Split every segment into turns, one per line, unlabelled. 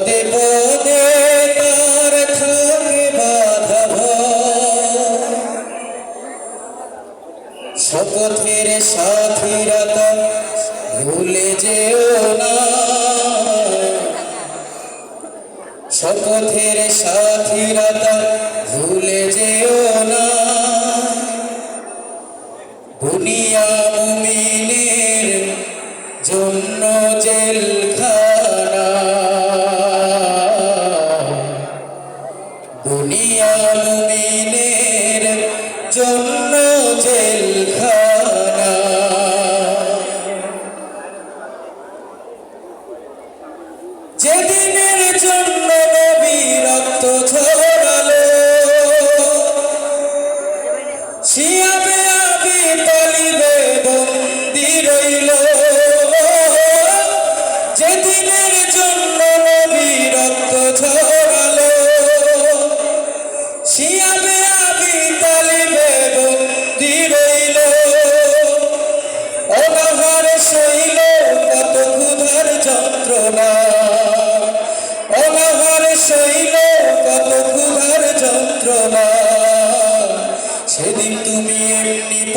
পদে পদে তার থাকে বাধা। শপথের ভুলে যেও না শপথের সাথীরা ভুলে যেও না দুনিয়া মুমিনের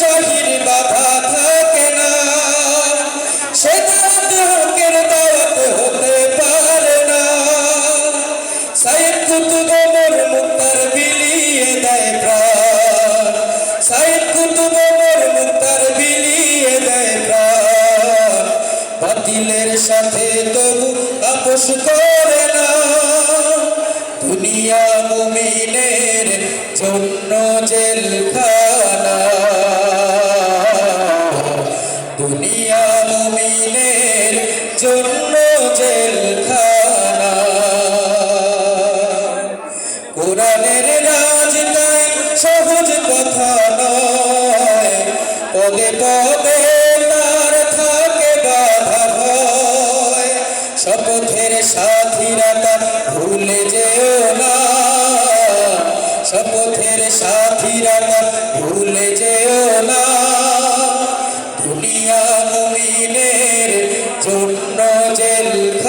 শহীদ বাধা থাকে না। সে দাওয়াতে হকের দাওয়াতে হতে পারে না। সাইদ কুতুব মোর মুক্তার বিলিয়ে দেয় প্রাণ। সাইদ কুতুব মোর মুক্তার বিলিয়ে দেয় প্রাণ। বাতিলের সাথে তবু আপোষ করে না। দুনিয়া মুমিনের জন্য জেলখানা কথা নয় পদে পদে তার থাকে বাধা ভয়। শপথের সাথীরা তা ভুলে যেও না। শপথের সাথীরা তা ভুলে যেও দুনিয়া মুমিনের জন্য জেলখা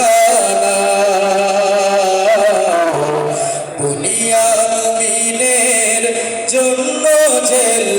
বোঝের